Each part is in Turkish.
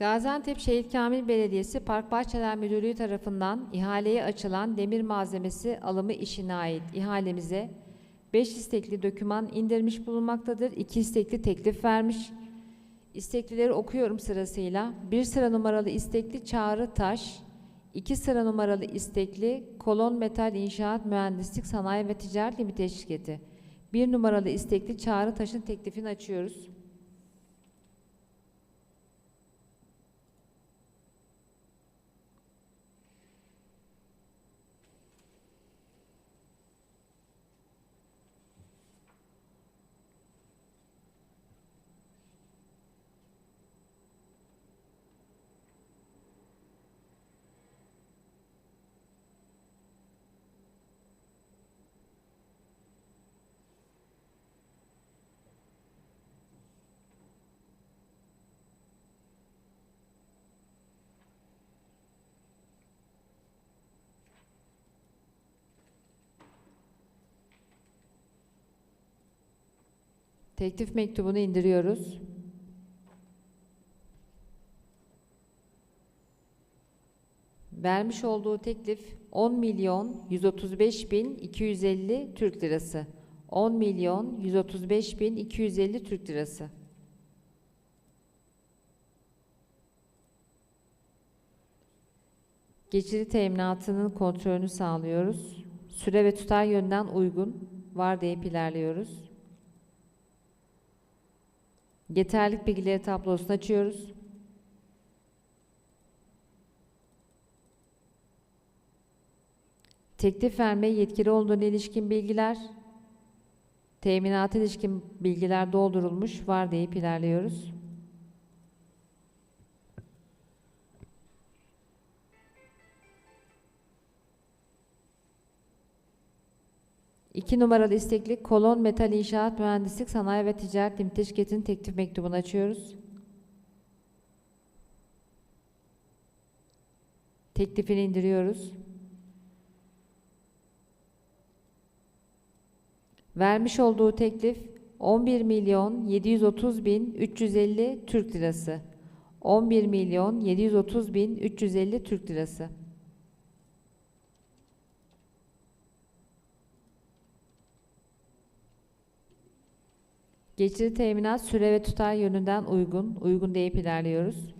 Gaziantep Şehit Kamil Belediyesi Park Bahçeler Müdürlüğü tarafından ihaleye açılan demir malzemesi alımı işine ait ihalemize 5 istekli doküman indirmiş bulunmaktadır. 2 istekli teklif vermiş. İsteklileri okuyorum sırasıyla. 1 sıra numaralı istekli Çağrı Taş, 2 sıra numaralı istekli Kolon Metal İnşaat Mühendislik Sanayi ve Ticaret Limited Şirketi. 1 numaralı istekli Çağrı Taş'ın teklifini açıyoruz. Teklif mektubunu indiriyoruz. Vermiş olduğu teklif 10 milyon 135 bin 250 Türk lirası. 10 milyon 135 bin 250 Türk lirası. Geçici teminatının kontrolünü sağlıyoruz. Süre ve tutar yönden uygun var deyip ilerliyoruz. Yeterlik bilgileri tablosunu açıyoruz. Teklif vermeye yetkili olduğuna ilişkin bilgiler, teminata ilişkin bilgiler doldurulmuş var deyip ilerliyoruz. İki numaralı istekli Kolon Metal İnşaat Mühendislik Sanayi ve Ticaret Limited Şirketi'nin teklif mektubunu açıyoruz. Teklifini indiriyoruz. Vermiş olduğu teklif 11 milyon 730 bin 350 Türk lirası. 11 milyon 730 bin 350 Türk lirası. Geçici teminat süre ve tutar yönünden uygun, uygun deyip ilerliyoruz.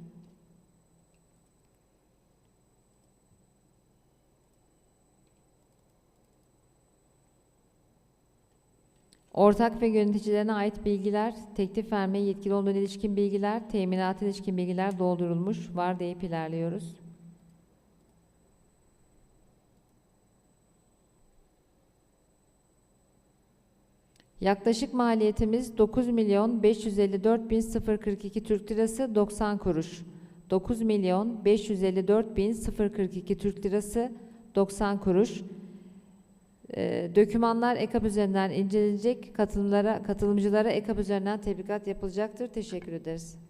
Ortak ve yöneticilerine ait bilgiler, teklif vermeye yetkili olduğuna ilişkin bilgiler, teminata ilişkin bilgiler doldurulmuş, var deyip ilerliyoruz. Yaklaşık maliyetimiz 9 milyon 554 bin 042 Türk lirası 90 kuruş. 9 milyon 554 bin 042 Türk lirası 90 kuruş. Ee, dokümanlar EKAP üzerinden incelenecek. Katılımlara, katılımcılara EKAP üzerinden tebligat yapılacaktır. Teşekkür ederiz.